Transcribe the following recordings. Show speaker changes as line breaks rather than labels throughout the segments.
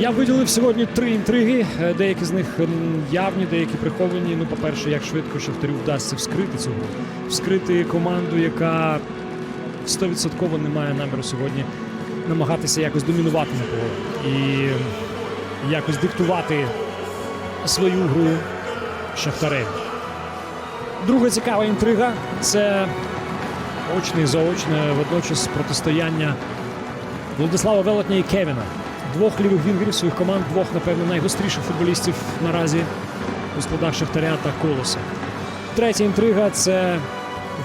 Я виділив сьогодні три інтриги. Е, Деякі з них явні, деякі приховані. Ну, по-перше, як швидко Шахтарю вдасться вскрити гру. Вскрити команду, яка 100% не має наміру сьогодні намагатися якось домінувати на поле. І якось диктувати свою гру Шахтарем. Друга цікава інтрига це очне і заочне водночас протистояння Владислава Велетня і Кевіна. Двох лівих вінгерів своїх команд, двох, напевно, найгостріших футболістів наразі у складах Шахтаря та Колоса. Третя інтрига це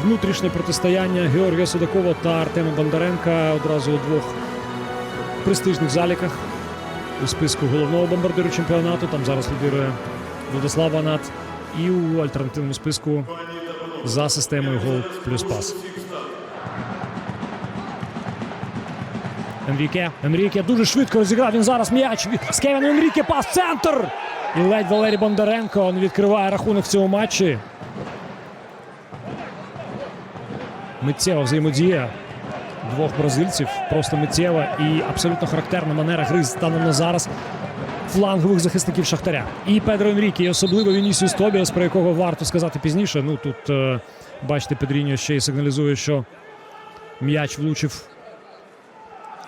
внутрішнє протистояння Георгія Судакова та Артема Бондаренка одразу у двох престижних заліках у списку головного бомбардиру чемпіонату. Там зараз лідирує Владислав Ванат. І у альтернативному списку за системою гол плюс пас. Енріке. Енріке дуже швидко розіграв. Він зараз м'яч. З Кевіном Енріке пас. Центр! І ледь Валерій Бондаренко він відкриває рахунок в цьому матчі. Миттєва взаємодія двох бразильців. Просто миттєва і абсолютно характерна манера гри станом на зараз флангових захисників Шахтаря. І Педро Енріке, і особливо Вінісіус Тобіас, про якого варто сказати пізніше. Ну тут е, бачите, Педріньо ще й сигналізує, що м'яч влучив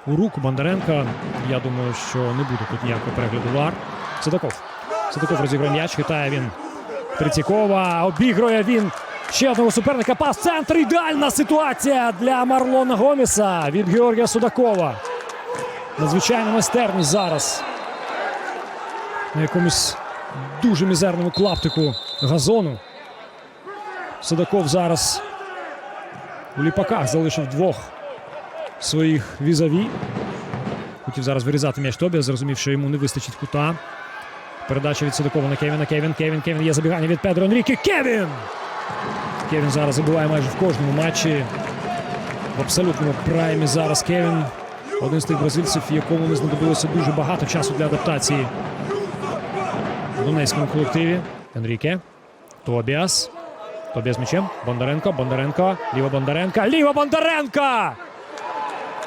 у руку Бондаренка. Я думаю, що не буде тут ніякого перегляду вар. Сидаков. Сидаков розіграє м'яч. Хитає він Третьякова. Обігрує він ще одного суперника. Пас центр. Ідеальна ситуація для Марлона Гоміса від Георгія Судакова. Надзвичайна майстерність зараз. На якомусь дуже мізерному клаптику газону. Судаков зараз у ліпаках залишив двох своїх візаві. Хотів зараз вирізати м'яч Тобі, зрозумів, що йому не вистачить кута. Передача від Судакова на Кевіна. Кевін, Кевін, Кевін. Є забігання від Педро Енріке. Кевін! Кевін зараз забиває майже в кожному матчі. В абсолютному праймі зараз Кевін. Один з тих бразильців, якому не знадобилося дуже багато часу для адаптації в донецькому колективі. Енріке. Тобіас. Тобіас м'ячем. Бондаренко. Бондаренко. Ліва Бондаренка. Ліва Бондаренка!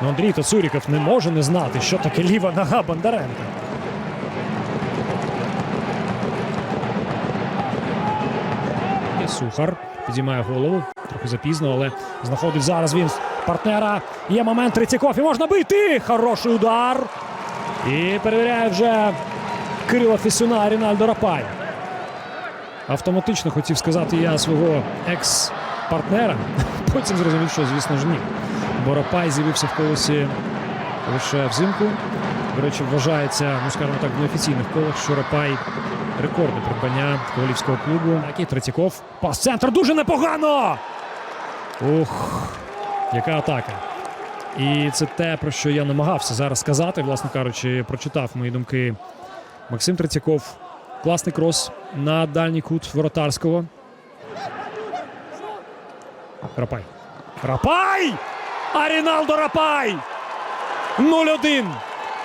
Ну, Андрій Тоцуріков не може не знати, що таке ліва нога Бондаренка. Сухар підіймає голову. Трохи запізно, але знаходить зараз він партнера. Є момент Третьяков і можна бити. Хороший удар. І перевіряє вже Кирила Фісюна Рінальдо Рапай. Автоматично хотів сказати я свого екс-партнера. Потім зрозумів, що, звісно ж, ні. Бо Рапай з'явився в колесі лише взимку. До речі, вважається, ну скажімо так, в неофіційних колах, що Рапай рекордне придбання ковалівського клубу. Так і Третьяков. Пас центр дуже непогано. Ух, яка атака. І це те, про що я намагався зараз сказати. Власне кажучи, прочитав мої думки Максим Третьяков. Класний крос на дальній кут воротарського. Рапай. Рапай! А Ріналдо Рапай! 0-1.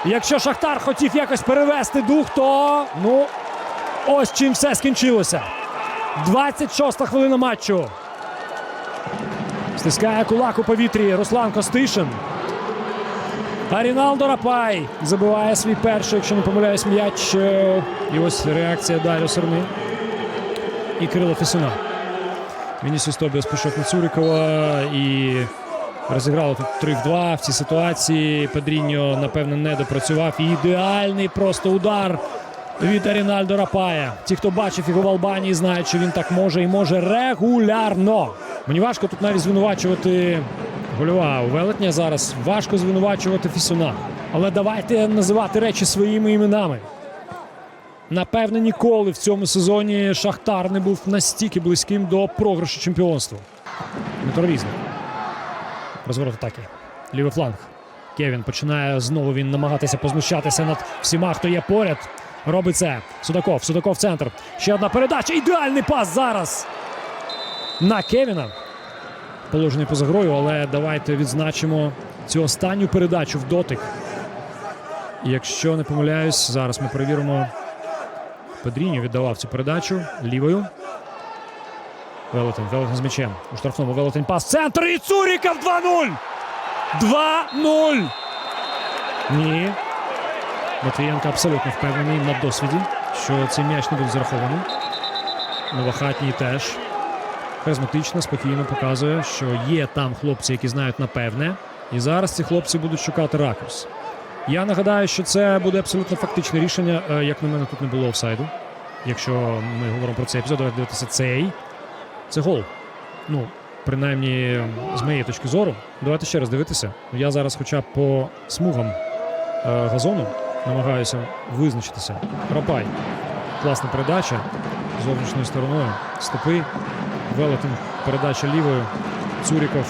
Якщо Шахтар хотів якось перевести дух, то ну ось чим все скінчилося. 26-та хвилина матчу. Стискає кулак у повітрі Руслан Костишин. А Ріналдо Рапай забиває свій перший, якщо не помиляюсь, м'яч. І ось реакція Дар'ю Серни і Кирила Фесуна. Вінісіус Тобіас пішов на Цурикова і розіграли тут 3 в 2 в цій ситуації. Педріньо, напевно, не допрацював. Ідеальний просто удар від Рінальдо Рапая. Ті, хто бачив його в Албанії, знають, що він так може і може регулярно. Мені важко тут навіть звинувачувати гольова велетня зараз. Важко звинувачувати Фісуна. Але давайте називати речі своїми іменами. Напевне, ніколи в цьому сезоні Шахтар не був настільки близьким до програшу чемпіонства. Дмитро Різник. Розворот атаки. Лівий фланг. Кевін починає знову він намагатися познущатися над всіма, хто є поряд. Робить це. Судаков. Судаков центр. Ще одна передача. Ідеальний пас зараз. На Кевіна. Положення поза грою, але давайте відзначимо цю останню передачу в дотик. Якщо не помиляюсь, зараз ми перевіримо. Педріньо віддавав цю передачу лівою. Велетин, Велетин з м'ячем. У штрафному Велетин пас. Центр і Цуріков 2-0. 2-0. Ні. Матвієнко абсолютно впевнений на досвіді, що цей м'яч не буде зарахований. Новохатній теж харизматично, спокійно показує, що є там хлопці, які знають напевне. І зараз ці хлопці будуть шукати ракурс. Я нагадаю, що це буде абсолютно фактичне рішення. Е, Як на мене, тут не було офсайду. Якщо ми говоримо про цей епізод, давайте дивитися цей. Це гол. Ну, принаймні, з моєї точки зору. Давайте ще раз дивитися. Я зараз, хоча б по смугам е, газону, намагаюся визначитися. Рапай. Класна передача зовнішньою стороною. Стопи. Велетин. Передача лівою. Цуріков.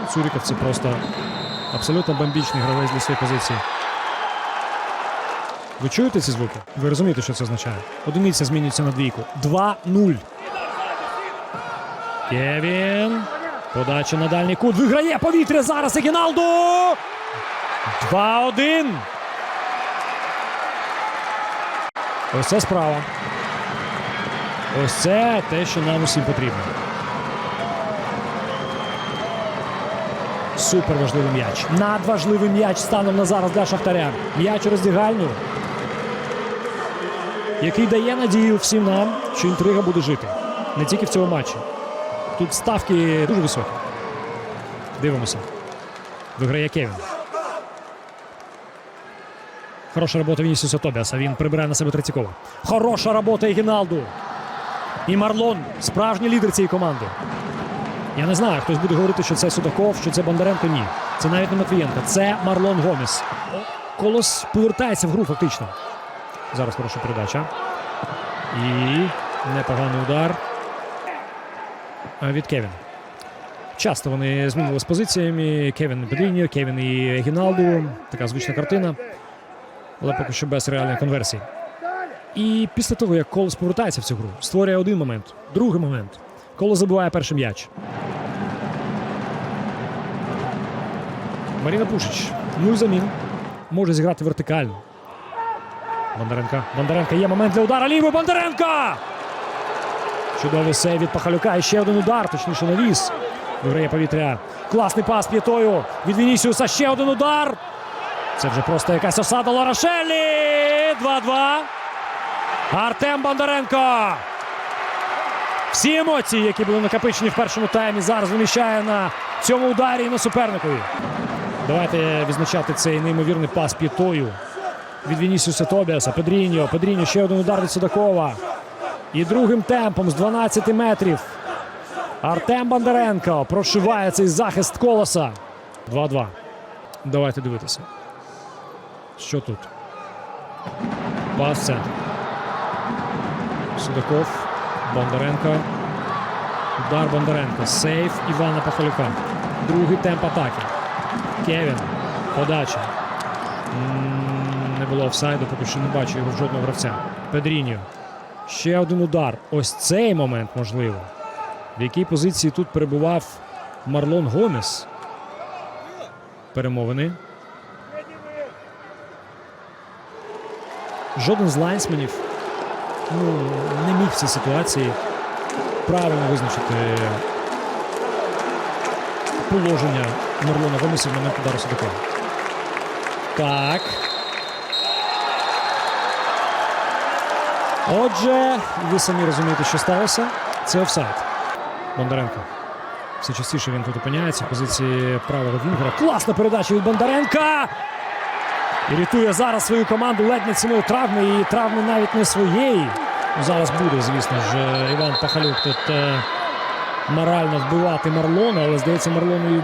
Ну, Цуріков це просто абсолютно бомбічний гравець для своєї позиції. Ви чуєте ці звуки? Ви розумієте, що це означає? Одиниця змінюється на двійку. 2-0. Кевін. Подача на дальній кут. Виграє повітря зараз. Егіналду. 2-1. Ось це справа. Ось це те, що нам усім потрібно. Супер важливий м'яч. Надважливий м'яч станом на зараз для Шахтаря. М'яч у роздягальню, який дає надію всім нам, що інтрига буде жити. Не тільки в цьому матчі. Тут ставки дуже високі. Дивимося. Виграє Кевін. Хороша робота Вінісіуса Тобіаса. Він прибирає на себе Третьякова. Хороша робота Ігіналду. І Марлон справжній лідер цієї команди. Я не знаю, хтось буде говорити, що це Судаков, що це Бондаренко. Ні. Це навіть не Матвієнко. Це Марлон Гомес. Колос повертається в гру фактично. Зараз хороша передача. І непоганий удар. Від Кевін. Часто вони змінили з позиціями. Кевін і Педріньо, Кевін і Гіналду. Така звична картина. Але поки що без реальної конверсії. І після того, як Колос повертається в цю гру, створює один момент, другий момент. Колос забиває перший м'яч. Маріна Пушич. Нуль замін. Може зіграти вертикально. Бондаренка. Бондаренка є момент для удара. Лівий Бондаренка! Чудовий сейв від Пахалюка. І ще один удар, точніше навіс. Виграє повітря. Класний пас п'ятою. Від Вінісіуса ще один удар. Це вже просто якась осада Ларашелі. 2-2. Артем Бондаренко. Всі емоції, які були накопичені в першому таймі, зараз виміщає на цьому ударі і на суперникові. Давайте відзначати цей неймовірний пас п'ятою від Вінісіуса Тобіаса. Педріньо. Педріньо. Ще один удар від Судакова. І другим темпом з 12 метрів. Артем Бондаренко прошиває цей захист колоса. 2-2. Давайте дивитися. Що тут? Пас центр. Судаков. Бондаренко. Удар Бондаренко. Сейф Івана Пахалюка. Другий темп атаки. Кевін. Подача. Не було офсайду, поки що не бачу його жодного гравця. Педріньо. Ще один удар. Ось цей момент можливо. В якій позиції тут перебував Марлон Гомес. Перемовини. Жоден з лайнсменів ну, не міг в цій ситуації правильно визначити положення Марлона Гомеса в момент удару Судакова. Так. Отже, ви самі розумієте, що сталося. Це офсайд. Бондаренко. Все частіше він тут опиняється позиції правого вінгера. Класна передача від Бондаренка. І рятує зараз свою команду ледь не ціною травми. І травми навіть не своєї. Ну, Зараз буде, звісно ж, е, Іван Пахалюк тут е, морально вбивати Марлона, але здається, Марлону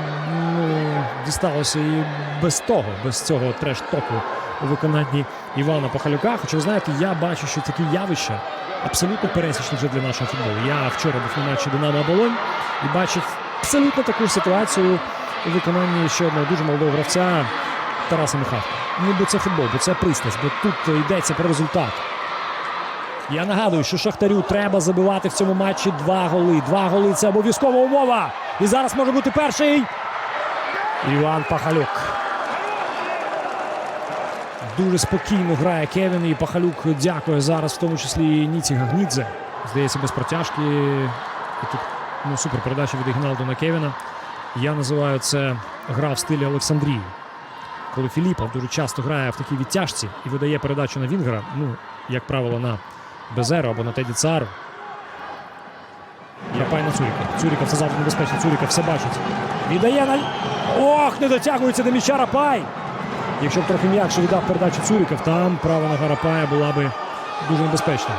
ну, дісталося і без того, без цього треш-току у виконанні Івана Пахалюка. Хоча ви знаєте, я бачу, що такі явища абсолютно пересічні вже для нашого футболу. Я вчора був на матчі Динамо Оболонь і бачив абсолютно таку ситуацію у виконанні ще одного дуже молодого гравця Тараса Михавка. Ну, бо це футбол, бо це пристрасть, бо тут йдеться про результат. Я нагадую, що Шахтарю треба забивати в цьому матчі два голи. Два голи це обов'язкова умова. І зараз може бути перший. Іван Пахалюк. Дуже спокійно грає Кевін і Пахалюк дякує зараз, в тому числі і Ніці Гагнідзе. Здається, без протяжки. І тут ну, супер передача від Ігналду на Кевіна. Я називаю це гра в стилі Олександрії. коли Філіпов дуже часто грає в такій відтяжці і видає передачу на Вінгера, ну, як правило, на Безеру або на Теді Цару. Рапай на Цуріка. Цуріка все завжди небезпечно. Цуріка все бачить. Віддає на. Ох, не дотягується до м'яча Рапай. Якщо б трохи м'якше віддав передачу Цуріков, там права нога Рапая була би дуже небезпечна.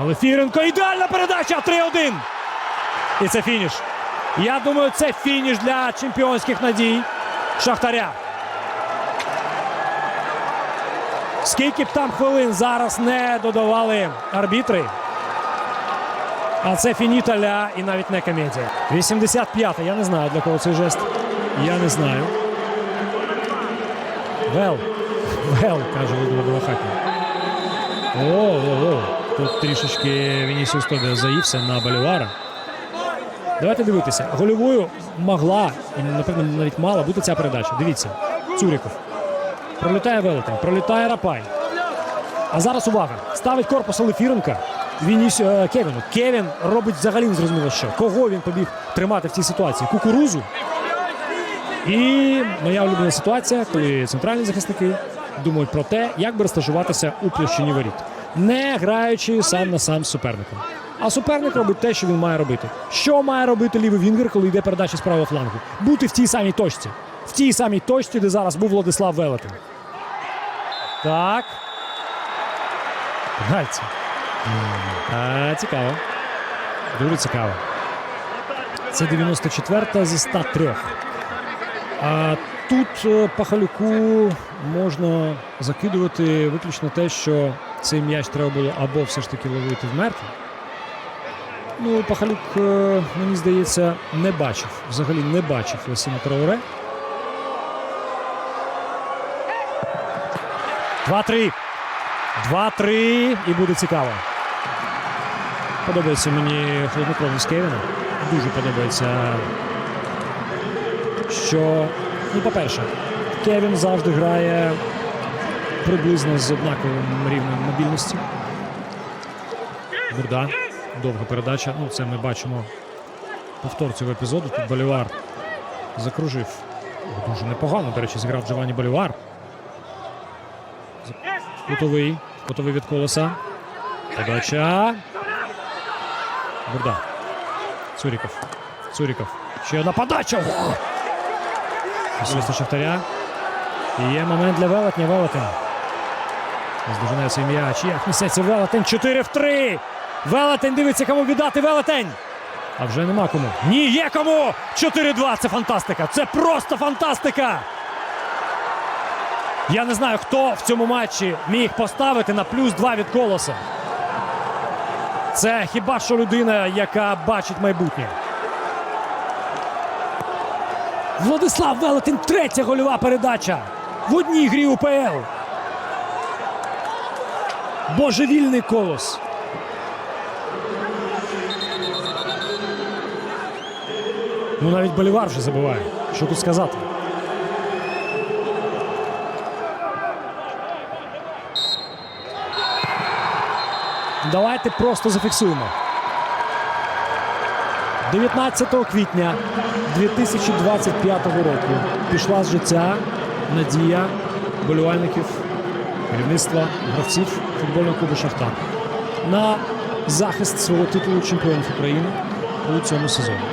Але Фіренко ідеальна передача 3-1. І це фініш. Я думаю, це фініш для чемпіонських надій Шахтаря. Скільки б там хвилин зараз не додавали арбітри. А це фініталя і навіть не комедія. 85-та. Я не знаю, для кого цей жест. Я не знаю. Вел. Вел, каже Володимир Волохатін. О, о, о. Тут трішечки Вінісіус Тобіас заївся на Балювара. Давайте дивитися. Гольовою могла, і напевно навіть мала бути ця передача. Дивіться. Цуріков. Пролітає велетень, пролітає Рапай. А зараз увага. Ставить корпус Олефіренка. Вінісю е, Кевіну. Кевін робить взагалі не зрозуміло що. Кого він побіг тримати в цій ситуації? Кукурузу. І моя улюблена ситуація, коли центральні захисники думають про те, як би розташуватися у площині воріт, не граючи сам на сам з суперником. А суперник робить те, що він має робити. Що має робити лівий Вінгер, коли йде передача з правого флангу? Бути в тій самій точці. В тій самій точці, де зараз був Владислав Велетин. Так. А, цікаво. Дуже цікаво. Це 94-та зі 103. А тут е, Пахалюку можна закидувати виключно те, що цей м'яч треба було або все ж таки ловити в мертві. Ну, Пахалюк, е, мені здається, не бачив. Взагалі не бачив Лесіна Трауре. 2-3. 2-3. І буде цікаво. Подобається мені холоднокровність Кевіна. Дуже подобається що, ну, по-перше, Кевін завжди грає приблизно з однаковим рівнем мобільності. Бурда. Довга передача. Ну, це ми бачимо повтор цього епізоду. Тут Болівар закружив. Дуже непогано, до речі, зіграв Джованні Болівар. Кутовий. Кутовий від колеса. Подача. Бурда. Цуріков. Цуріков. Ще одна подача. Особисто Шахтаря. І є момент для Велетня. Велетень. Здожинає цей м'яч. Як несеться Велетень. 4 в 3. Велетень дивиться, кому віддати Велетень. А вже нема кому. Ні, є кому! 4-2. Це фантастика. Це просто фантастика. Я не знаю, хто в цьому матчі міг поставити на плюс 2 від колоса. Це хіба що людина, яка бачить майбутнє. Владислав Велетин, третя гольова передача в одній грі УПЛ. Божевільний колос. Ну навіть Болівар вже забуває. Що тут сказати? Давайте просто зафіксуємо. 19 квітня 2025 року пішла з життя надія болівальників, керівництва гравців футбольного клубу Шахтар на захист свого титулу чемпіонів України у цьому сезоні.